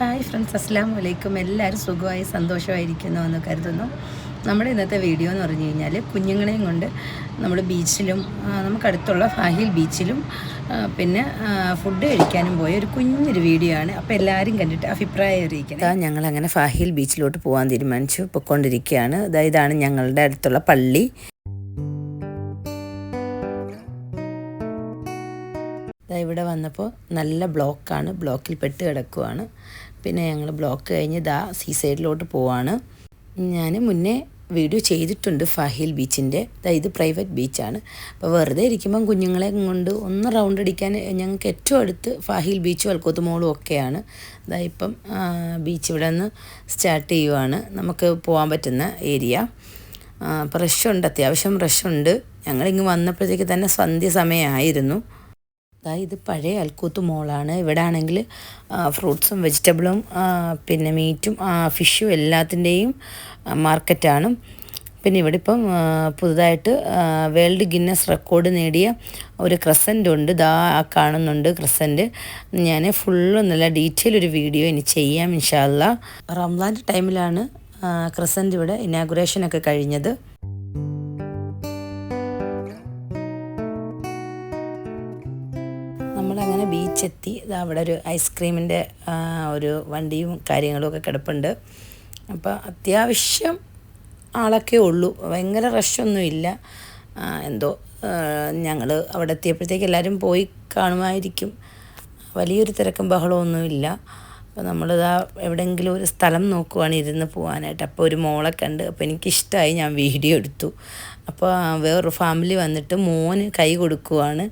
Hi friends അസ്സാം വലൈക്കും എല്ലാവരും സുഖമായി സന്തോഷമായിരിക്കുന്നു എന്ന് കരുതുന്നു. നമ്മുടെ ഇന്നത്തെ വീഡിയോ എന്ന് പറഞ്ഞു കഴിഞ്ഞാൽ കുഞ്ഞുങ്ങളെയും കൊണ്ട് നമ്മൾ ബീച്ചിലും നമുക്കടുത്തുള്ള ഫാഹിൽ ബീച്ചിലും പിന്നെ ഫുഡ് കഴിക്കാനും പോയ ഒരു കുഞ്ഞൊരു വീഡിയോ ആണ്. അപ്പോൾ എല്ലാവരും കണ്ടിട്ട് അഭിപ്രായം അറിയിക്കണം. ഞങ്ങൾ അങ്ങനെ ഫാഹിൽ ബീച്ചിലോട്ട് പോകാൻ തീരുമാനിച്ചു പൊയ്ക്കൊണ്ടിരിക്കുകയാണ് ഇതാണ് ഞങ്ങളുടെ അടുത്തുള്ള പള്ളി. ഇവിടെ വന്നപ്പോൾ നല്ല ബ്ലോക്കാണ്. ബ്ലോക്കിൽ പെട്ട് കിടക്കുവാണ്. പിന്നെ ഞങ്ങൾ ബ്ലോക്ക് കഴിഞ്ഞ് ദാ സീ സൈഡിലോട്ട് പോവാണ്. ഞാൻ മുന്നേ വീഡിയോ ചെയ്തിട്ടുണ്ട് ഫാഹിൽ ബീച്ചിന്റെ ഇത് പ്രൈവറ്റ് ബീച്ചാണ്. അപ്പോൾ വെറുതെ ഇരിക്കുമ്പം കുഞ്ഞുങ്ങളെ കൊണ്ട് ഒന്ന് റൗണ്ട് അടിക്കാൻ ഞങ്ങൾക്ക് ഏറ്റവും അടുത്ത് ഫാഹിൽ ബീച്ചും അൽക്കോത്ത് മോളും ഒക്കെയാണ്. ദാ ഇപ്പം ബീച്ച് ഇവിടെ നിന്ന് സ്റ്റാർട്ട് ചെയ്യുവാണ്. നമുക്ക് പോകാൻ പറ്റുന്ന ഏരിയ. അപ്പോൾ റഷുണ്ട് അത്യാവശ്യം റഷുണ്ട് ഞങ്ങളിങ്ങ് വന്നപ്പോഴത്തേക്ക് തന്നെ സന്ധ്യ സമയമായിരുന്നു. ഇത് പഴയ അൽക്കൂത്ത് മോളാണ്. ഇവിടെ ആണെങ്കിൽ ഫ്രൂട്ട്സും വെജിറ്റബിളും പിന്നെ മീറ്റും ഫിഷും എല്ലാത്തിന്റെയും മാർക്കറ്റാണ്. പിന്നെ ഇവിടെ ഇപ്പം പുതുതായിട്ട് വേൾഡ് ഗിന്നസ് റെക്കോർഡ് നേടിയ ഒരു ക്രസന്റ് ഉണ്ട്. ദാ കാണുന്നുണ്ട് ക്രസന്റ്. ഞാൻ ഫുള്ള് നല്ല ഡീറ്റെയിൽ ഒരു വീഡിയോ ഇനി ചെയ്യാം ഇൻഷാല്ല റംസാന്റെ ടൈമിലാണ് ക്രസന്റ് ഇവിടെ ഇനാഗുറേഷനൊക്കെ കഴിഞ്ഞത്. നമ്മളങ്ങനെ ബീച്ചെത്തി. അവിടെ ഒരു ഐസ്ക്രീമിന്റെ ഒരു വണ്ടിയും കാര്യങ്ങളും ഒക്കെ കിടപ്പുണ്ട്. അപ്പോൾ അത്യാവശ്യം ആളൊക്കെ ഉള്ളൂ. ഭയങ്കര റഷൊന്നും ഇല്ല. എന്തോ ഞങ്ങൾ അവിടെ എത്തിയപ്പോഴത്തേക്ക് എല്ലാവരും പോയി കാണുമായിരിക്കും. വലിയൊരു തിരക്കും ബഹളമൊന്നുമില്ല അപ്പോൾ നമ്മളിതാ എവിടെയെങ്കിലും ഒരു സ്ഥലം നോക്കുവാണ് ഇരുന്ന് പോകാനായിട്ട് അപ്പോൾ ഒരു മോളൊക്കെ ഉണ്ട് അപ്പോൾ എനിക്കിഷ്ടമായി ഞാൻ വീഡിയോ എടുത്തു. അപ്പോൾ വേറൊരു ഫാമിലി വന്നിട്ട് മോന് കൈ കൊടുക്കുവാണ്.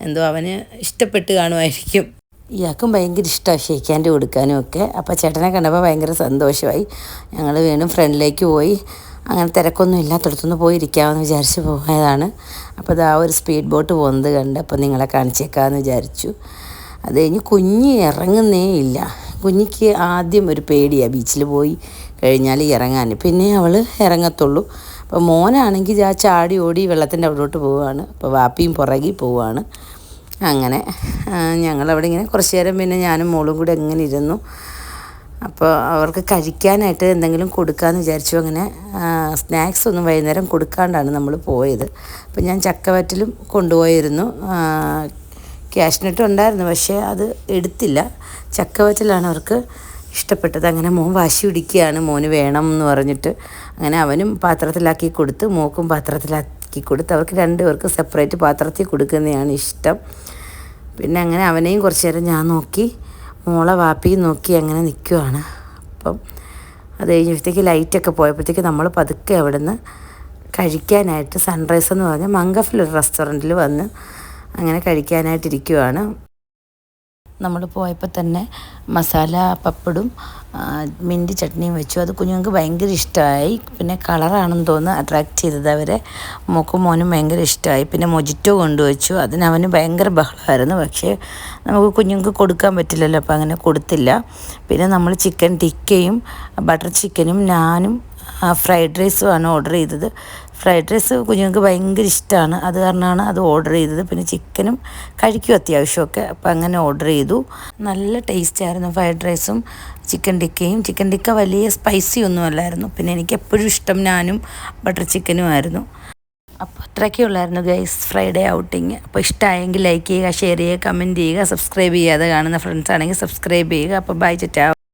എന്തോ അവന് ഇഷ്ടപ്പെട്ട് കാണുമായിരിക്കും. ഇയാൾക്കും ഭയങ്കര ഇഷ്ടമാണ് ഷെയ്ക്കാന്റെ കൊടുക്കാനും ഒക്കെ. അപ്പോൾ ചേട്ടനെ കണ്ടപ്പോൾ ഭയങ്കര സന്തോഷമായി. ഞങ്ങൾ വീണ്ടും ഫ്രണ്ടിലേക്ക് പോയി. അങ്ങനെ തിരക്കൊന്നും ഇല്ലാത്തടത്തുനിന്ന് പോയി ഇരിക്കാമെന്ന് വിചാരിച്ച് പോയതാണ്. അപ്പോൾ അത് ആ ഒരു സ്പീഡ് ബോട്ട് പോകുന്നത് കണ്ട് അപ്പോൾ നിങ്ങളെ കാണിച്ചേക്കാമെന്ന് വിചാരിച്ചു. അത് കഴിഞ്ഞ് കുഞ്ഞ് ഇറങ്ങുന്നേ ഇല്ല. കുഞ്ഞിക്ക് ആദ്യം ഒരു പേടിയാണ് ബീച്ചിൽ പോയി കഴിഞ്ഞാൽ ഇറങ്ങാൻ പിന്നെ അവൾ ഇറങ്ങത്തുള്ളൂ. അപ്പോൾ മോനാണെങ്കിൽ ആ ചാടി ഓടി വെള്ളത്തിന്റെ അവിടോട്ട് പോവുകയാണ്. അപ്പോൾ വാപ്പിയും പുറകിൽ പോവുകയാണ്. അങ്ങനെ ഞങ്ങളവിടെ ഇങ്ങനെ കുറച്ച് നേരം പിന്നെ ഞാനും മോളും കൂടെ എങ്ങനെ ഇരുന്നു. അപ്പോൾ അവർക്ക് കഴിക്കാനായിട്ട് എന്തെങ്കിലും കൊടുക്കാമെന്ന് വിചാരിച്ചു. അങ്ങനെ സ്നാക്സ് ഒന്നും വൈകുന്നേരം കൊടുക്കാണ്ടാണ് നമ്മൾ പോയത്. അപ്പോൾ ഞാൻ ചക്കവറ്റിലും കൊണ്ടുപോയിരുന്നു. ക്യാഷ്നട്ട് ഉണ്ടായിരുന്നു പക്ഷേ അത് എടുത്തില്ല. ചക്കവറ്റിലാണ് അവർക്ക് ഇഷ്ടപ്പെട്ടത്. അങ്ങനെ മോൻ വാശി പിടിക്കുകയാണ്. മോന് വേണം എന്ന് പറഞ്ഞിട്ട് അങ്ങനെ അവനും പാത്രത്തിലാക്കി കൊടുത്ത് മോക്കും പാത്രത്തിലാക്കി കൊടുത്ത് അവർക്ക് രണ്ടുപേർക്കും സെപ്പറേറ്റ് പാത്രത്തിൽ കൊടുക്കുന്നതാണ് ഇഷ്ടം. പിന്നെ അങ്ങനെ അവനെയും കുറച്ച് നേരം ഞാൻ നോക്കി മോളെ വാപ്പിയും നോക്കി അങ്ങനെ നിൽക്കുവാണ് അപ്പം അത് കഴിഞ്ഞപ്പോഴത്തേക്ക് ലൈറ്റൊക്കെ പോയപ്പോഴത്തേക്ക് നമ്മൾ പതുക്കെ അവിടെ നിന്ന് കഴിക്കാനായിട്ട് സൺറൈസ് എന്ന് പറഞ്ഞ മങ്കഫിലൊരു റെസ്റ്റോറന്റിൽ വന്ന് അങ്ങനെ കഴിക്കാനായിട്ടിരിക്കുവാണ് നമ്മൾ പോയപ്പോൾ തന്നെ മസാല പപ്പടും മിന്റ് ചട്നിയും വെച്ചു. അത് കുഞ്ഞുങ്ങൾക്ക് ഭയങ്കര ഇഷ്ടമായി. പിന്നെ കളറാണെന്ന് തോന്നുന്നു അട്രാക്റ്റ് ചെയ്തത് അവരെ. മോക്കും മോനും ഭയങ്കര ഇഷ്ടമായി. പിന്നെ മൊജിറ്റോ കൊണ്ടുവച്ചു. അതിന് അവന് ഭയങ്കര ബഹളമായിരുന്നു. പക്ഷേ നമുക്ക് കുഞ്ഞുങ്ങൾക്ക് കൊടുക്കാൻ പറ്റില്ലല്ലോ അപ്പോൾ അങ്ങനെ കൊടുത്തില്ല. പിന്നെ നമ്മൾ ചിക്കൻ ടിക്കയും ബട്ടർ ചിക്കനും നാനും ഫ്രൈഡ് റൈസുമാണ് ഓർഡർ ചെയ്തത്. ഫ്രൈഡ് റൈസ് കുഞ്ഞുങ്ങൾക്ക് ഭയങ്കര ഇഷ്ടമാണ് അത് കാരണമാണ് അത് ഓർഡർ ചെയ്തത്. പിന്നെ ചിക്കനും കഴിക്കും അത്യാവശ്യമൊക്കെ. അപ്പോൾ അങ്ങനെ ഓർഡർ ചെയ്തു. നല്ല ടേസ്റ്റ് ആയിരുന്നു ഫ്രൈഡ് റൈസും ചിക്കൻ ടിക്കയും. ചിക്കൻ ടിക്ക വലിയ സ്പൈസി ഒന്നും അല്ലായിരുന്നു. പിന്നെ എനിക്ക് എപ്പോഴും ഇഷ്ടം ഞാനും ബട്ടർ ചിക്കനും ആയിരുന്നു. അപ്പോൾ അത്രയൊക്കെ ഉള്ളായിരുന്നു ഗൈസ് ഫ്രൈഡേ ഔട്ടിങ്. അപ്പോൾ ഇഷ്ടമായെങ്കിൽ ലൈക്ക് ചെയ്യുക ഷെയർ ചെയ്യുക കമന്റ് ചെയ്യുക സബ്സ്ക്രൈബ് ചെയ്യാതെ കാണുന്ന ഫ്രണ്ട്സ് ആണെങ്കിൽ സബ്സ്ക്രൈബ് ചെയ്യുക. അപ്പോൾ ബൈ ചറ്റാ